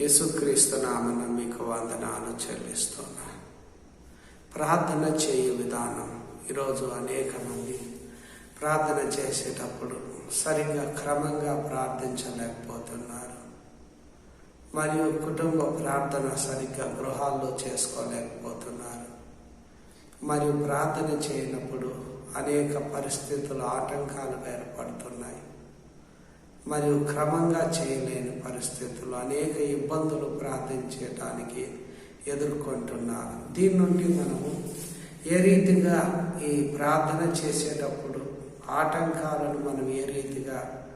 యేసుక్రీస్తు నామన మీకు వందనాలు చెల్లిస్తున్నా. ప్రార్థన చేయు విధానం ఈరోజు అనేక మంది ప్రార్థన చేసేటప్పుడు సరిగ్గా క్రమంగా ప్రార్థించలేకపోతున్నారు. మరియు కుటుంబ ప్రార్థన సరిగ్గా గృహాల్లో చేసుకోలేకపోతున్నారు. మరియు ప్రార్థన చేయనప్పుడు అనేక పరిస్థితులు ఆటంకాలు ఏర్పడుతున్నాయి. మరియు క్రమంగా చేయలేని పరిస్థితులు అనేక ఇబ్బందులు ప్రార్థించడానికి ఎదుర్కొంటున్నారు. దీని నుండి మనము ఏ రీతిగా ఈ ప్రార్థన చేసేటప్పుడు ఆటంకాలను మనం ఏ రీతిగా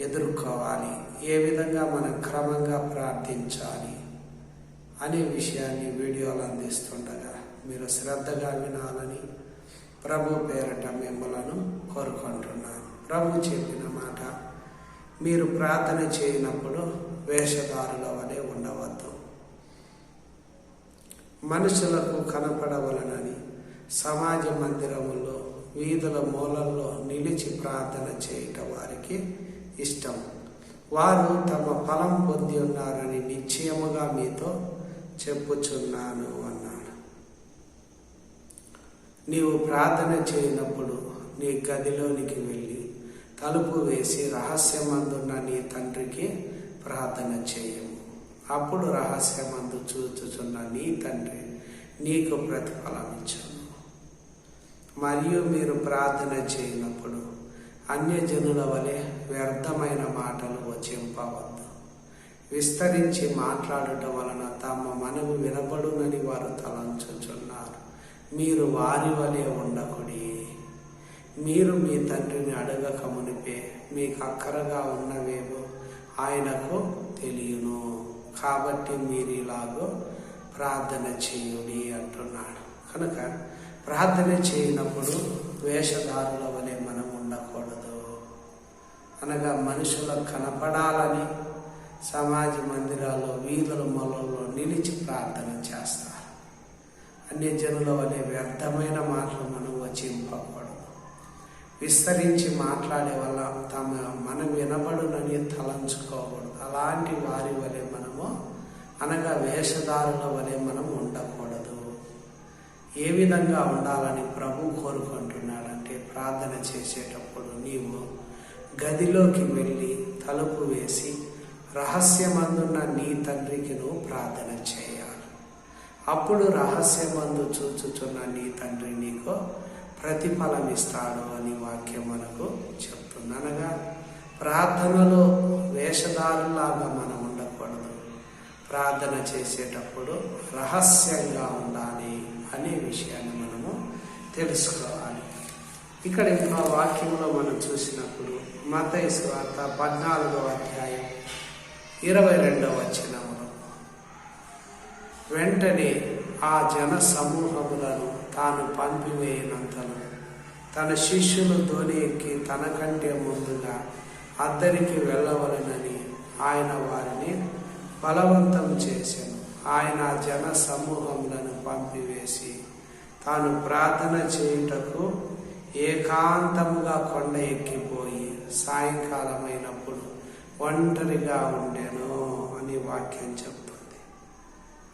ఎదుర్కోవాలి? ఏ విధంగా మనం క్రమంగా ప్రార్థించాలి? అనే విషయాన్ని వీడియోలు అందిస్తుండగా మీరు శ్రద్ధగా వినాలని ప్రభు పేరట మిమ్మలను కోరుకుంటున్నాను. ప్రభు చెప్పిన మాట మీరు ప్రార్థన చేయనప్పుడు వేషధారుల వలె ఉండవద్దు. మనుషులకు కనపడవలనని సమాజ మందిరములో వీధుల మూలల్లో నిలిచి ప్రార్థన చేయట వారికి ఇష్టం. వారు తమ ఫలం పొంది ఉన్నారని నిశ్చయముగా మీతో చెప్పుచున్నాను అన్నాడు. నీవు ప్రార్థన చేయనప్పుడు నీ గదిలోనికి వెళ్ళి తలుపు వేసి రహస్యమందున్న నీ తండ్రికి ప్రార్థన చేయము. అప్పుడు రహస్యమందు చూచుచున్న నీ తండ్రి నీకు ప్రతిఫలం మరియు మీరు ప్రార్థన చేయనప్పుడు అన్యజనుల వలె వ్యర్థమైన మాటలు వచింపవద్దు. విస్తరించి మాట్లాడటం వలన తమ మనవి వినబడునని వారు తలంచుచున్నారు. మీరు వారి వలె ఉండకుడి. మీరు మీ తండ్రిని అడగక మునిపే మీకు అక్కరగా ఉన్నవేమో ఆయనకు తెలియను. కాబట్టి మీరు ఇలాగో ప్రార్థన చేయుడి అంటున్నాడు. కనుక ప్రార్థన చేయనప్పుడు వేషధారుల వలె మనం ఉండకూడదు. అనగా మనుషులకు కనపడాలని సమాజ మందిరాల్లో వీధుల మొలల్లో నిలిచి ప్రార్థన చేస్తారు. అన్య జనుల వలె వ్యర్థమైన మాటలు మనం విస్తరించి మాట్లాడే వల్ల తమ మనం వినబడునని తలంచుకోకూడదు. అలాంటి వారి వలె మనము అనగా వేషధారుల వలె మనం ఉండకూడదు. ఏ విధంగా ఉండాలని ప్రభు కోరుకుంటున్నాడంటే ప్రార్థన చేసేటప్పుడు నీవు గదిలోకి వెళ్ళి తలుపు వేసి రహస్యమందున్న నీ తండ్రికి నువ్వు ప్రార్థన చేయాలి. అప్పుడు రహస్యమందు చూచుచున్న నీ తండ్రి నీకు ప్రతిఫలం ఇస్తాడు అని వాక్యం మనకు చెప్తుంది. అనగా ప్రార్థనలో వేషధారులాగా మనం ఉండకూడదు. ప్రార్థన చేసేటప్పుడు రహస్యంగా ఉండాలి అనే విషయాన్ని మనము తెలుసుకోవాలి. ఇక్కడ ఇంకా వాక్యంలో మనం చూసినప్పుడు మత వార్త పద్నాలుగో అధ్యాయం ఇరవై రెండవ వచ్చినప్పుడు వెంటనే ఆ జన సమూహములను తాను పంపివేయనంతలో తన శిష్యులు ధోని ఎక్కి తనకంటే ముందుగా అద్దరికి వెళ్ళవలనని ఆయన వారిని బలవంతం చేశాను. ఆయన జన సమూహములను పంపివేసి తాను ప్రార్థన చేయుటకు ఏకాంతముగా కొండ ఎక్కిపోయి సాయంకాలమైనప్పుడు ఒంటరిగా ఉండెను అని వాక్యం చెప్తుంది.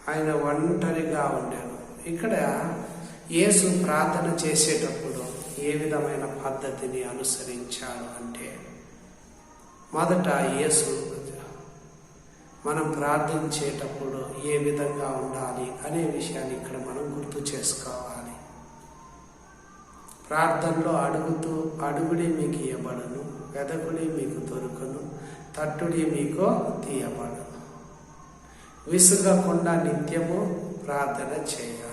ఆయన ఒంటరిగా ఉండేను. ఇక్కడ యేసు ప్రార్థన చేసేటప్పుడు ఏ విధమైన పద్ధతిని అనుసరించాడు అంటే మొదట యేసు మనం ప్రార్థించేటప్పుడు ఏ విధంగా ఉండాలి అనే విషయాన్ని ఇక్కడ మనం గుర్తు చేసుకోవాలి. ప్రార్థనలో అడుగుతూ అడుగుడే మీకు ఇవ్వబడును వెదకుడే మీకు దొరకను తట్టుడి మీకు తీయబడును. విసుగకుండా నిత్యము ప్రార్థన చేయాలి.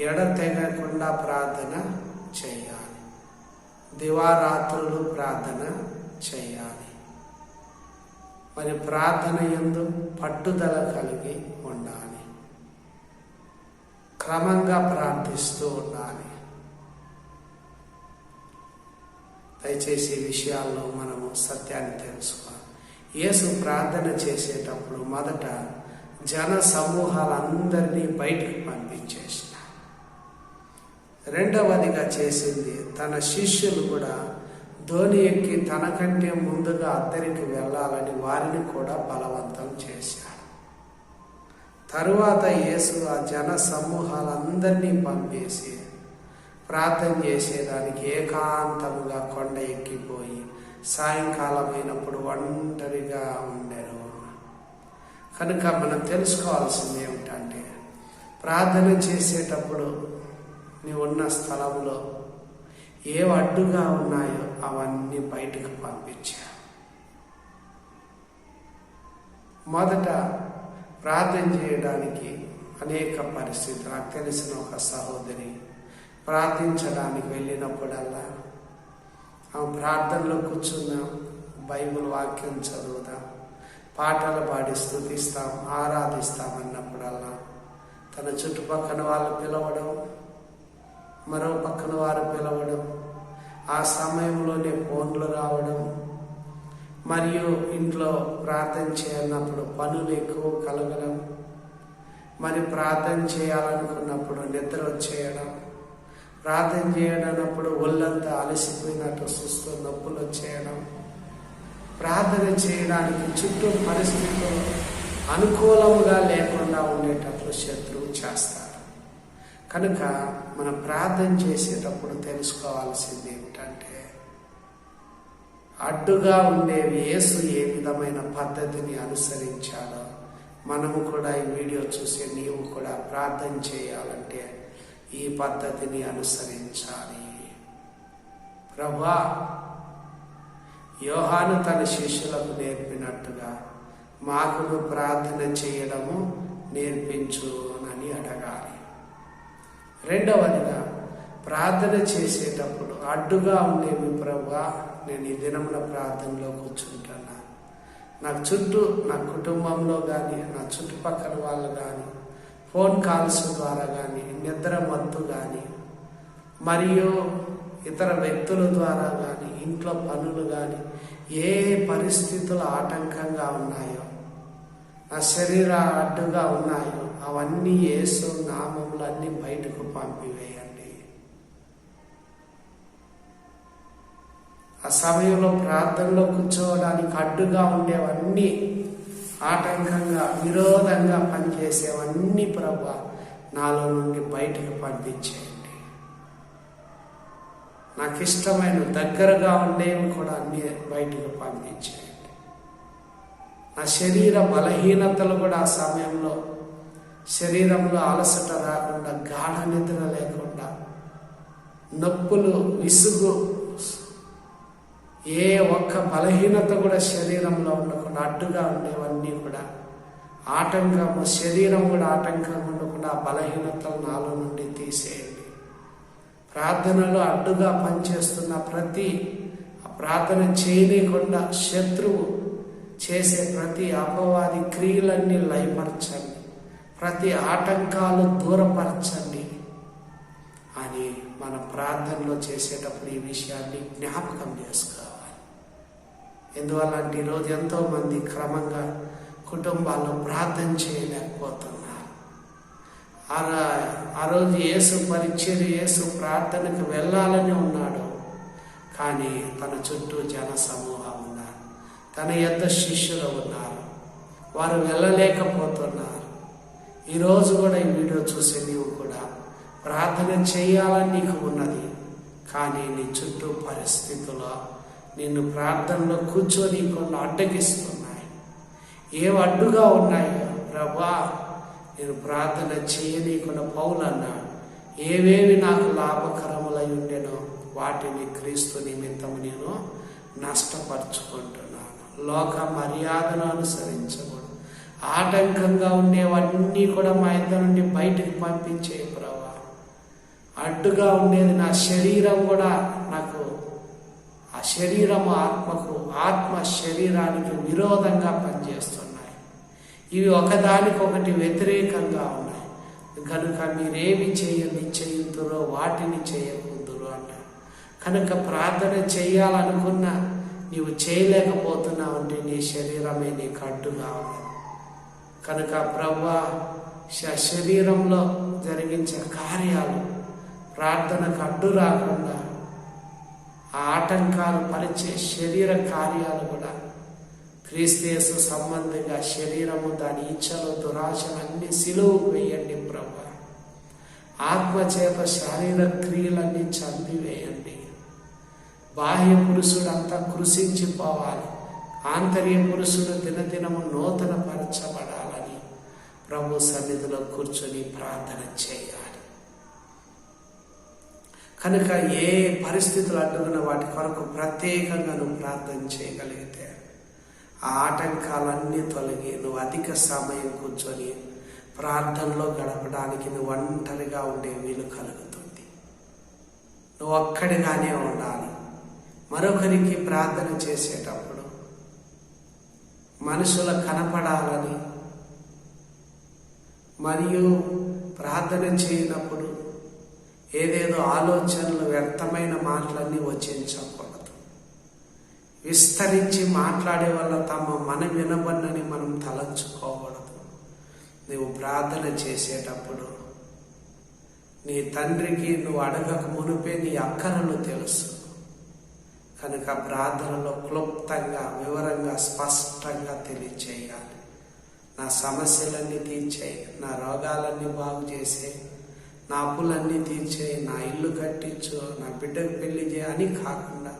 ఎడతెగకుండా ప్రార్థన చేయాలి. దివారాత్రులు ప్రార్థన చేయాలి. మరి ప్రార్థన ఎందు పట్టుదల కలిగి ఉండాలి. క్రమంగా ప్రార్థిస్తూ ఉండాలి. దయచేసి ఈ విషయాల్లో మనము సత్యాన్ని తెలుసుకోవాలి. యేసు ప్రార్థన చేసేటప్పుడు మొదట జన సమూహాలందరినీ బయటికి పంపించేసి రెండవదిగా చేసింది తన శిష్యులు కూడా ధోని ఎక్కి తనకంటే ముందుగా అద్దరికి వెళ్ళాలని వారిని కూడా బలవంతం చేశారు తరువాత యేసు ఆ జన సమూహాలందరినీ పంపేసి ప్రార్థన చేసేదానికి ఏకాంతముగా కొండ ఎక్కిపోయి సాయంకాలం అయినప్పుడు ఒంటరిగా ఉండరు కనుక మనం తెలుసుకోవాల్సింది ఏమిటంటే ప్రార్థన చేసేటప్పుడు నీవు ఉన్న స్థలంలో ఏ అడ్డుగా ఉన్నాయో అవన్నీ బయటకు పంపించా. మొదట ప్రార్థన చేయడానికి అనేక పరిస్థితులు నాకు తెలిసిన ఒక సహోదరి ప్రార్థించడానికి వెళ్ళినప్పుడల్లా ఆమె ప్రార్థనలో కూర్చున్నాం బైబిల్ వాక్యం చదువుదాం పాటలు పాడి స్థుతిస్తాం ఆరాధిస్తాం అన్నప్పుడల్లా తన చుట్టుపక్కల వాళ్ళు పిలవడం మరో పక్కన వారు పిలవడం ఆ సమయంలోనే ఫోన్లు రావడం మరియు ఇంట్లో ప్రార్థన చేయనప్పుడు పనులు ఎక్కువ కలగడం మరి ప్రార్థన చేయాలనుకున్నప్పుడు నిద్ర వచ్చేయడం ప్రార్థన చేయడనప్పుడు ఒళ్ళంతా అలసిపోయినట్టు సుస్తూ నొప్పులు వచ్చేయడం ప్రార్థన చేయడానికి చుట్టూ పరిస్థితులు అనుకూలముగా లేకుండా ఉండేటట్లు శత్రువు చేస్తారు. కనుక మనం ప్రార్థన చేసేటప్పుడు తెలుసుకోవాల్సింది ఏమిటంటే అడ్డుగా ఉండేవి యేసు ఏ విధమైన పద్ధతిని అనుసరించాడో మనము కూడా ఈ వీడియో చూసే నీవు కూడా ప్రార్థన చేయాలంటే ఈ పద్ధతిని అనుసరించాలి. ప్రభా యోహాను తన శిష్యులకు నేర్పినట్టుగా మాకును ప్రార్థన చేయడము నేర్పించు అని అడగాలి. రెండవదిగా ప్రార్థన చేసేటప్పుడు అడ్డుగా ఉండేవి ప్రభా నేను ఈ దినమున ప్రార్థనలో కూర్చుంటున్నాను నాకు చుట్టూ నా కుటుంబంలో కానీ నా చుట్టుపక్కల వాళ్ళు కానీ ఫోన్ కాల్స్ ద్వారా కానీ నిద్ర మత్తు కానీ మరియు ఇతర వ్యక్తుల ద్వారా కానీ ఇంట్లో పనులు కానీ ఏ పరిస్థితులు ఆటంకంగా ఉన్నాయో నా శరీర అడ్డుగా ఉన్నాయో అవన్నీ యేసు నామంలో అన్నీ బయటకు పంపివేయండి. ఆ సమయంలో ప్రార్థనలో కూర్చోవడానికి అడ్డుగా ఉండేవన్నీ ఆటంకంగా విరోధంగా పనిచేసేవన్నీ ప్రభు నాలో నుండి బయటకు పంపించేయండి. నాకు ఇష్టమైన దగ్గరగా ఉండేవి కూడా అన్ని బయటకు పంపించేయండి. నా శరీర బలహీనతలు కూడా ఆ సమయంలో శరీరంలో అలసట రాకుండా గాఢ నిద్ర లేకుండా నొప్పులు విసుగు ఏ ఒక్క బలహీనత కూడా శరీరంలో ఉండకుండా అడ్డుగా ఉండేవన్నీ కూడా ఆటంకము శరీరం కూడా ఆటంకం ఉండకుండా బలహీనతలు నాలో నుండి తీసేయండి. ప్రార్థనలో అడ్డుగా పనిచేస్తున్న ప్రతి ప్రార్థన చేయనీయకుండా శత్రువు చేసే ప్రతి అపవాది క్రియలన్నీ లయపరచండి. ప్రతి ఆటంకాలు దూరపరచండి అని మన ప్రార్థనలో చేసేటప్పుడు ఈ విషయాన్ని జ్ఞాపకం చేసుకోవాలి. ఎందువల్లంటే ఈరోజు ఎంతోమంది క్రమంగా కుటుంబాల్లో ప్రార్థన చేయలేకపోతున్నారు. ఆ రోజు యేసు పరిచయం యేసు ప్రార్థనకు వెళ్ళాలని ఉన్నాడు. కానీ తన చుట్టూ జన సమూహం ఉన్నారు. తన యొక్క శిష్యులు ఉన్నారు. వారు వెళ్ళలేకపోతున్నారు. ఈరోజు కూడా ఈ వీడియో చూసే నీవు కూడా ప్రార్థన చేయాలని నీకు ఉన్నది. కానీ నీ చుట్టూ పరిస్థితుల్లో నిన్ను ప్రార్థనలో కూర్చోనీయకుండా అడ్డగిస్తున్నాయి. ఏవి అడ్డుగా ఉన్నాయో ప్రభా నేను ప్రార్థన చేయనీయకుండా పౌలు అన్నాడు ఏవేవి నాకు లాభకరములై ఉండేనో వాటిని క్రీస్తు నిమిత్తం నేను నష్టపరుచుకుంటున్నాను. లోక మర్యాదను అనుసరించను ఆటంకంగా ఉండేవన్నీ కూడా మా ఇద్దరు నుండి బయటకు పంపించే ప్రభా. అడ్డుగా ఉండేది నా శరీరం కూడా నాకు ఆ శరీరము ఆత్మకు ఆత్మ శరీరానికి విరోధంగా పనిచేస్తున్నాయి. ఇవి ఒకదానికొకటి వ్యతిరేకంగా ఉన్నాయి. కనుక మీరేమి చేయండి చేయుతురో వాటిని చేయకూడదురు అన్నారు. కనుక ప్రార్థన చేయాలనుకున్న నీవు చేయలేకపోతున్నావు అంటే నీ శరీరమే నీకు అడ్డుగా ఉన్నది. కనుక ప్రభా శరీరంలో జరిగించే కార్యాలు ప్రార్థనకు అడ్డు రాకుండా ఆ ఆటంకాలు పరిచే శరీర కార్యాలు కూడా క్రీస్తేసు సంబంధిగా శరీరము దాని ఇచ్చలు దురాశలు అన్ని సిలువు వేయండి ప్రభు ఆత్మచేత శారీర క్రియలన్నీ చంపివేయండి. బాహ్య పురుషుడు అంతా కృషించిపోవాలి. ఆంతర్య పురుషుడు దినదినము నూతన పరచబడాలి ప్రభు సన్నిధిలో కూర్చొని ప్రార్థన చేయాలి. కనుక ఏ పరిస్థితులు అడ్డుకున్న వాటి కొరకు ప్రత్యేకంగా నువ్వు ప్రార్థన చేయగలిగితే ఆ ఆటంకాలన్నీ తొలగి నువ్వు అధిక సమయం కూర్చొని ప్రార్థనలో గడపడానికి నువ్వు ఒంటరిగా ఉండే వీలు కలుగుతుంది. నువ్వు ఒక్కడిగానే ఉండాలి. మరొకరికి ప్రార్థన చేసేటప్పుడు మనుషుల కనపడాలని మరియు ప్రార్థన చేయనప్పుడు ఏదేదో ఆలోచనలు వ్యర్థమైన మాటలన్నీ వచ్చించకూడదు విస్తరించి మాట్లాడే వల్ల తమ మన వినబడినని మనం తలంచుకోకూడదు. నువ్వు ప్రార్థన చేసేటప్పుడు నీ తండ్రికి నువ్వు అడగక మునిపే నీ అక్కరలు తెలుసు. కనుక ప్రార్థనలో క్లుప్తంగా వివరంగా స్పష్టంగా తెలియచేయాలి. నా సమస్యలన్నీ తీర్చేయి నా రోగాలన్నీ బాగు చేసే నా అప్పులన్నీ తీర్చేయి నా ఇల్లు కట్టించు నా బిడ్డకు పెళ్ళి చేయ అని కాకుండా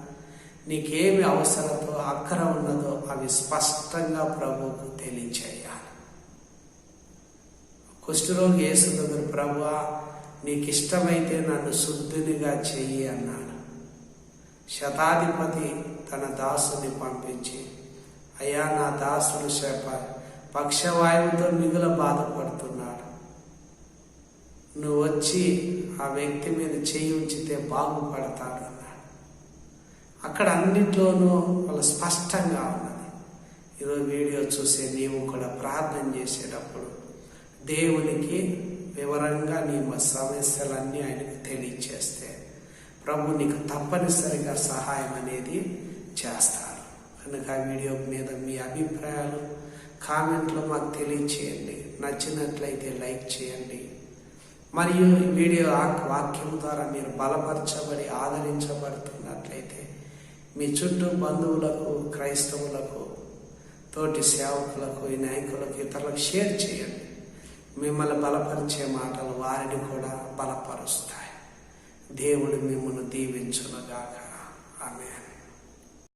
నీకేమి అవసరతో అక్కర ఉన్నదో అవి స్పష్టంగా ప్రభువుకు తెలియచేయాలి. కుష్ఠరోగి యేసు దగ్గర ప్రభువా నీకు ఇష్టమైతే నన్ను శుద్ధునిగా చెయ్యి అన్నాడు. శతాధిపతి తన దాసుని పంపించి అయ్యా నా దాసుడు శప పక్షవాయువుతో మిగుల బాధపడుతున్నాడు. నువ్వు వచ్చి ఆ వ్యక్తి మీద చేయి ఉంచితే బాగుపడతాడు అన్నాడు. అక్కడ అన్నిట్లోనూ వాళ్ళు స్పష్టంగా ఉన్నది. ఈరోజు వీడియో చూసే నీవు కూడా ప్రార్థన చేసేటప్పుడు దేవునికి వివరంగా నీ సమస్యలన్నీ ఆయనకు తెలియచేస్తే ప్రభు నీకు తప్పనిసరిగా సహాయం అనేది చేస్తాడు. కనుక ఆ వీడియో మీద మీ అభిప్రాయాలు కామెంట్లో మాకు తెలియచేయండి. నచ్చినట్లయితే లైక్ చేయండి. మరియు ఈ వీడియో వాక్యం ద్వారా మీరు బలపరచబడి ఆదరించబడుతున్నట్లయితే మీ చుట్టూ బంధువులకు క్రైస్తవులకు తోటి సేవకులకు ఈ నాయకులకు ఇతరులకు షేర్ చేయండి. మిమ్మల్ని బలపరిచే మాటలు వారిని కూడా బలపరుస్తాయి. దేవుడు మిమ్మల్ని దీవించునుగాక. ఆమె